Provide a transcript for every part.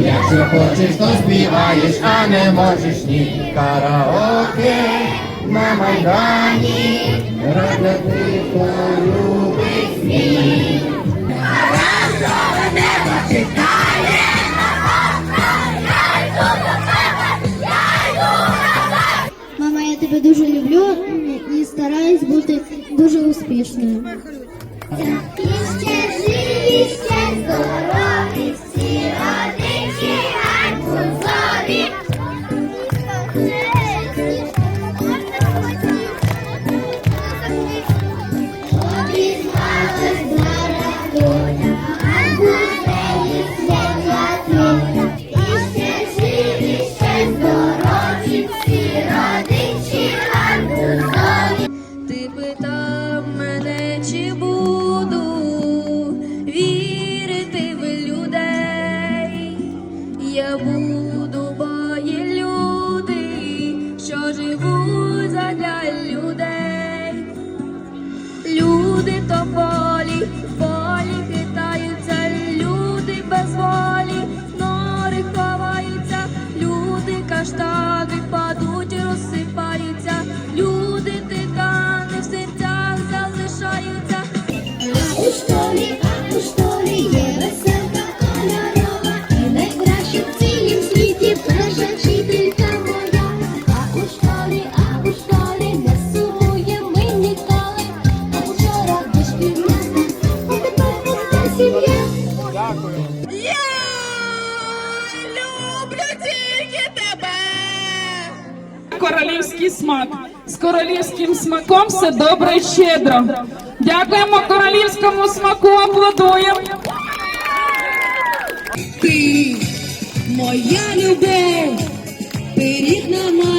Якщо хочеш, то співаєш, а не можеш ні. Караоке на майдані, рада ти полюбить світ. Мама, я тебе дуже люблю і стараюсь бути дуже успішною. І ще живі, ще здорові, всі Я буду, бо люди, що живуть задля людей. Я люблю тільки тебе. королівський смак. З королівським смаком все добре і щедро. Дякуємо королівському смаку, аплодуємо. Ти моя любов, рідна матінка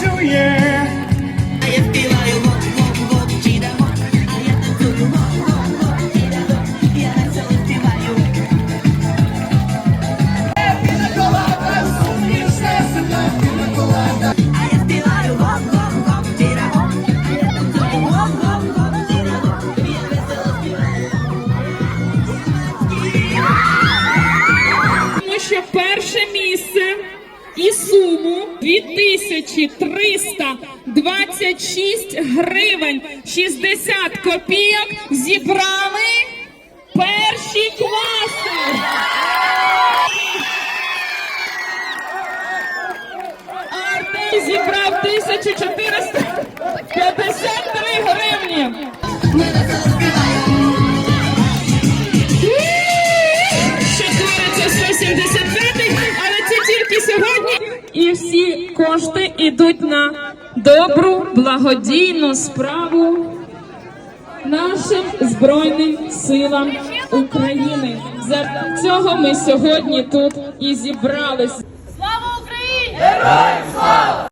秋叶。І суму 2326 гривень 60 копійок зібрали перші класи. Артем зібрав 1453 гривні. Що твориться 175, ці кошти йдуть на добру благодійну справу нашим збройним силам України. За цього ми сьогодні тут і зібралися. Слава Україні! Героям слава!